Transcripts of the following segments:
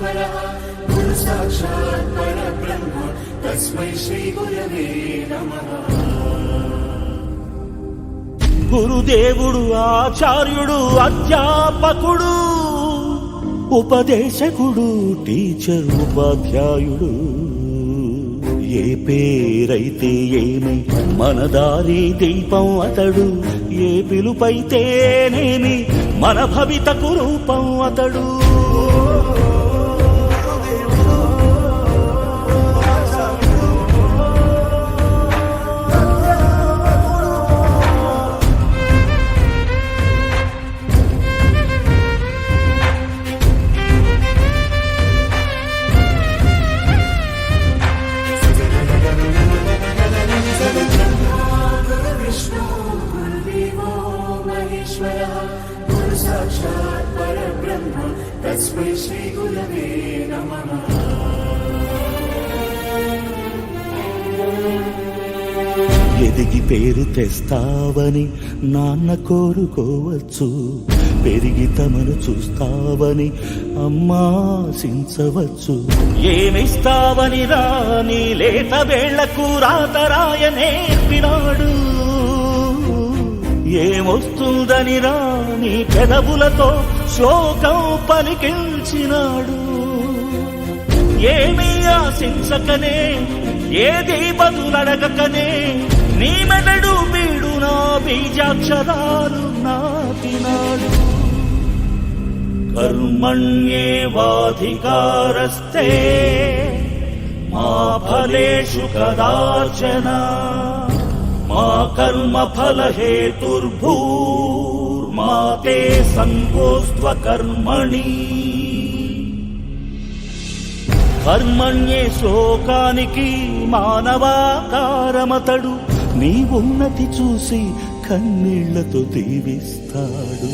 गुरु साक्षात् परब्रह्म तस्मै श्रीगुरवे नमः గురుదేవుడు ఆచార్యుడు అధ్యాపకుడు ఉపదేశకుడు టీచర్ ఉపాధ్యాయుడు ఏ పేరైతే ఏమి మన దారి దీపం అతడు ఏ పిలుపైతేనేమి మన భవితకు రూపం అతడు महेश्वरः गुरु साक्षात् परब्रह्म तस्मै श्रीगुरवे नमः ఎదిగి పేరు తెస్తావని నాన్న కోరుకోవచ్చు పెరిగి తమను చూస్తావని అమ్మా ఆశించవచ్చు ఏమిస్తావని రాని లేత వేళ్లకు రాతరాయ నేర్పినాడు ఏమొస్తుందని రాని పెదవులతో శ్లోకం పలికించినాడు. ఏమీ ఆశించకనే ఏది బదులడగకనే నీ మెదడు వీడు నా బీజాక్షరాలు నాటినాడు. కర్మణ్యేవాధికారస్తే మా ఫలేషు కదాచన మా కర్మ ఫల హేతుర్భూర్మా తే సంగోస్త్వ కర్మణి కర్మణ్యే శ్లోకానికి మానవాకారమతడు నీ ఉన్నతి చూసి కన్నీళ్ళతో దీవిస్తాడు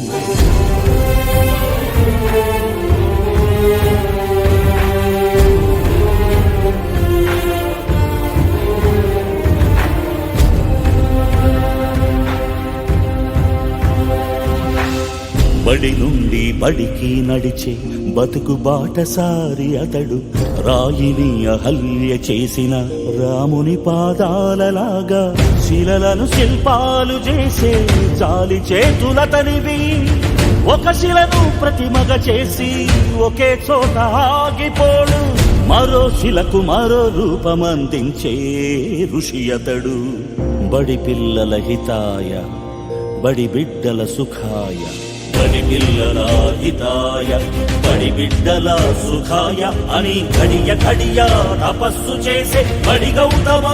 బడి నుండి బడికి నడిచే బతుకు బాటసారి అతడు రాయిని అహల్య చేసిన రాముని పాదాలలాగా శిలలను శిల్పాలు చేసే జాలి చేతులతనివి. ఒక శిలను ప్రతిమగ చేసి ఒకే చోట ఆగిపోడు. మరో శిలకు మరో రూపమందించే ఋషి అతడు. బడి పిల్లల హితాయ బడి బిడ్డల సుఖాయ. బడి పిల్లల హితాయ బడి సుఖాయ అని గడియ గడియ తపస్సు చేసే బడి గౌతమ